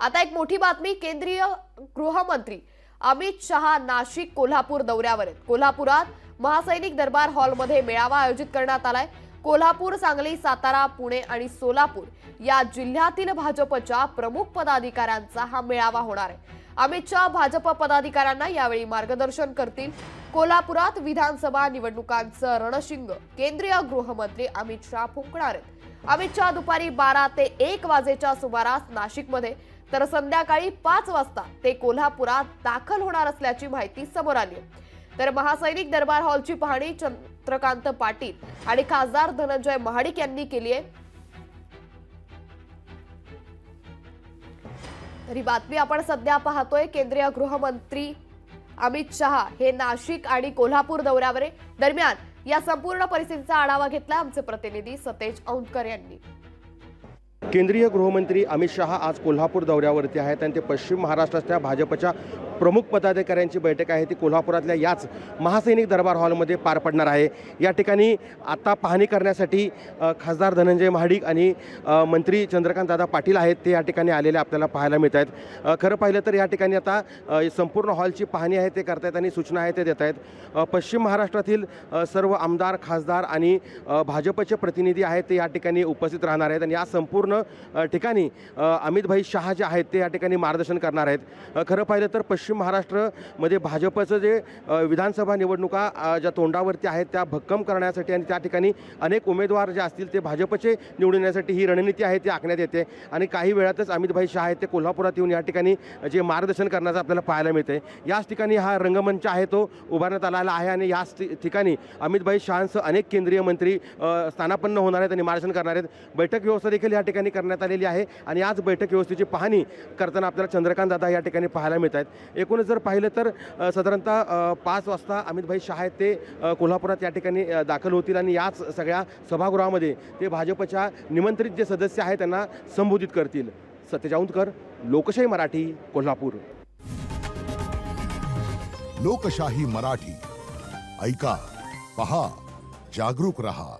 आता एक मोठी बातमी केंद्रीय गृहमंत्री अमित शहा नाशिक कोल्हापूर दौऱ्यावर आहेत. कोल्हापुरात महासैनिक दरबार हॉलमध्ये मेळावा आयोजित करण्यात आलाय. कोल्हापूर सांगली सातारा पुणे आणि सोलापूर या जिल्ह्यातील भाजपच्या प्रमुख पदाधिकाऱ्यांचा हा मेळावा होणार आहे. अमित शहा भाजप पदाधिकाऱ्यांना यावेळी मार्गदर्शन करतील. कोल्हापुरात विधानसभा निवडणुकांचं रणशिंग केंद्रीय गृहमंत्री अमित शहा फुंकणार आहेत. अमित शहा दुपारी बारा ते एक वाजेच्या सुमारास नाशिकमध्ये तर संध्याकाळी पाच वाजता ते कोल्हापुरात दाखल होणार असल्याची माहिती समोर आली. तर महासैनिक दरबार हॉलची पाहणी चंद्रकांत पाटील आणि खासदार धनंजय महाडिक यांनी केली आहे. तर ही बातमी आपण सध्या पाहतोय केंद्रीय गृहमंत्री अमित शहा हे नाशिक आणि कोल्हापूर दौऱ्यावर दरम्यान या संपूर्ण परिस्थितीचा आढावा घेतला आमचे प्रतिनिधी सतेज औंधकर यांनी. केंद्रीय गृहमंत्री अमित शहा आज कोल्हापूर दौऱ्यावरती आहेत आणि ते पश्चिम महाराष्ट्रातल्या भाजपच्या प्रमुख पदाधिकाऱ्यांची बैठक आहे. ती कोल्हापुरातल्या याच महासैनिक दरबार हॉलमध्ये पार पडणार आहे. या ठिकाणी आता पाहणी करण्यासाठी खासदार धनंजय महाडिक आणि मंत्री चंद्रकांतदादा पाटील आहेत. ते या ठिकाणी आलेले आपल्याला पाहायला मिळत आहेत. खरं पाहिलं तर या ठिकाणी आता संपूर्ण हॉलची पाहणी आहे ते करतायत आणि सूचना आहे ते देत आहेत. पश्चिम महाराष्ट्रातील सर्व आमदार खासदार आणि भाजपचे प्रतिनिधी आहेत ते या ठिकाणी उपस्थित राहणार आहेत. आणि या संपूर्ण ठिकाणी अमितभाई शहा जे आहेत ते या ठिकाणी मार्गदर्शन करणार आहेत. खरं पाहिलं तर पश्चिम महाराष्ट्रामध्ये भाजपचं जे विधानसभा निवडणुका ज्या तोंडावरती आहेत त्या भक्कम करण्यासाठी आणि त्या ठिकाणी अनेक उमेदवार जे असतील ते भाजपचे निवडून येण्यासाठी ही रणनीती आहे ती आखण्यात येते. आणि काही वेळातच अमितभाई शहा आहेत ते कोल्हापुरात येऊन या ठिकाणी जे मार्गदर्शन करण्याचं आपल्याला पाहायला मिळते याच ठिकाणी हा रंगमंच आहे तो उभारण्यात आलेला आहे आणि याच ठिकाणी अमितभाई शहांसह अनेक केंद्रीय मंत्री स्थानापन्न होणार आहेत आणि मार्गदर्शन करणार आहेत. बैठक व्यवस्था देखील या ठिकाणी करण्यात आलेली आहे आणि आज बैठक व्यवस्थेची पाहणी करताना आपल्याला चंद्रकांत दादा या ठिकाणी पाहायला मिळत आहेत एकूणच जर पाहिलं तर साधारणतः पाच वाजता अमितभाई शहा आहेत ते कोल्हापुरात या ठिकाणी दाखल होतील आणि याच सगळ्या सभागृहामध्ये ते भाजपच्या निमंत्रित जे सदस्य आहेत त्यांना संबोधित करतील. सत्यज औंधकर लोकशाही मराठी कोल्हापूर. लोकशाही मराठी. ऐका पहा जागरूक रहा.